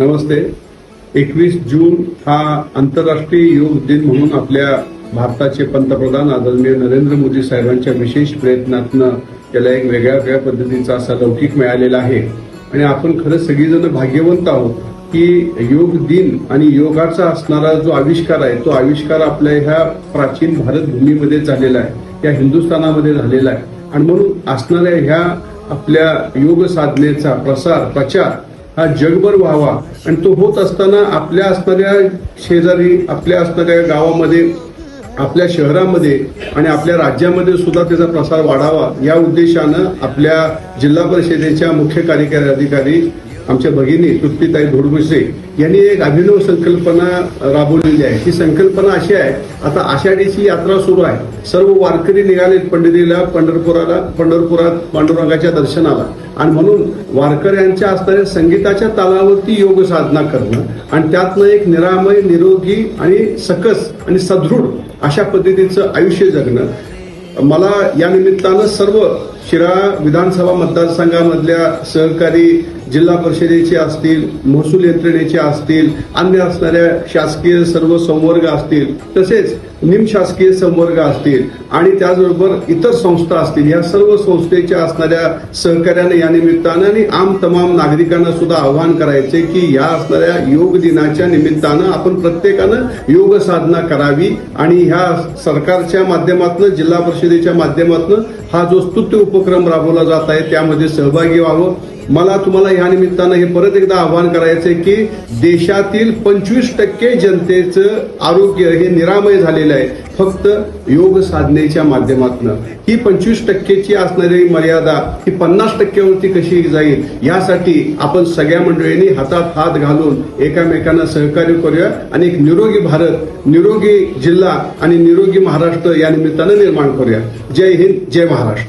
नमस्ते. एकवीस जून हा आंतरराष्ट्रीय योग दिन म्हणून आपल्या भारताचे पंतप्रधान आदरणीय नरेंद्र मोदी साहेबांच्या विशेष प्रयत्नातनं त्याला एक वेगळ्या वेगळ्या पद्धतीचा असा लौकिक मिळालेला आहे. आणि आपण खरंच सगळीजण भाग्यवंत आहोत की योग दिन आणि योगाचा असणारा जो आविष्कार आहे तो आविष्कार आपल्या ह्या प्राचीन भारत भूमीमध्ये झालेला आहे या हिंदुस्थानामध्ये झालेला आहे. आणि म्हणून असणाऱ्या ह्या आपल्या योग साधनेचा प्रसार प्रचार हा जगभर व्हावा. आणि तो होत असताना आपल्या असणाऱ्या शेजारी आपल्या असणाऱ्या गावामध्ये आपल्या शहरामध्ये आणि आपल्या राज्यामध्ये सुद्धा त्याचा प्रसार वाढावा या उद्देशानं आपल्या जिल्हा परिषदेच्या मुख्य कार्यकारी अधिकारी आमच्या भगिनी तृप्तीताई धोडबुसे यांनी एक अभिनव संकल्पना राबवलेली आहे. ही संकल्पना अशी आहे आता आषाढीची यात्रा सुरू आहे. सर्व वारकरी निघालेत पंढरीला पंढरपुराला पंढरपुरात पांडुरंगाच्या दर्शनाला. आणि म्हणून वारकऱ्यांच्या असणाऱ्या संगीताच्या तालावरती योग साधना करणं आणि त्यातनं एक निरामय निरोगी आणि सकस आणि सदृढ अशा पद्धतीचं आयुष्य जगणं. मला या निमित्तानं सर्व शिरा विधानसभा मतदारसंघामधल्या सहकारी जिल्हा परिषदेचे असतील महसूल यंत्रणेचे असतील अन्य असणाऱ्या शासकीय सर्व संवर्ग असतील तसेच निमशासकीय संवर्ग असतील आणि त्याचबरोबर इतर संस्था असतील या सर्व संस्थेच्या असणाऱ्या सहकार्याने या निमित्तानं आणि आम तमाम नागरिकांना सुद्धा आवाहन करायचे की या असणाऱ्या योग दिनाच्या निमित्तानं आपण प्रत्येकानं योग साधना करावी आणि ह्या सरकारच्या माध्यमातून जिल्हा परिषदेच्या माध्यमातून हा जो स्तुत्य उपक्रम राबवला जात आहे त्यामध्ये सहभागी व्हावं. मला तुम्हाला या निमित्तानं हे परत एकदा आवाहन करायचंय की देशातील पंचवीस टक्के जनतेचं आरोग्य हे निरामय झालेलं आहे. फक्त योग साधनेच्या माध्यमातून. ही पंचवीस टक्केची असणारी मर्यादा ही पन्नास टक्क्यावरती कशी जाईल यासाठी आपण सगळ्या मंडळींनी हातात हात घालून एकामेकांना सहकार्य करूया आणि एक निरोगी भारत निरोगी जिल्हा आणि निरोगी महाराष्ट्र या निमित्तानं निर्माण करूया. जय हिंद जय महाराष्ट्र.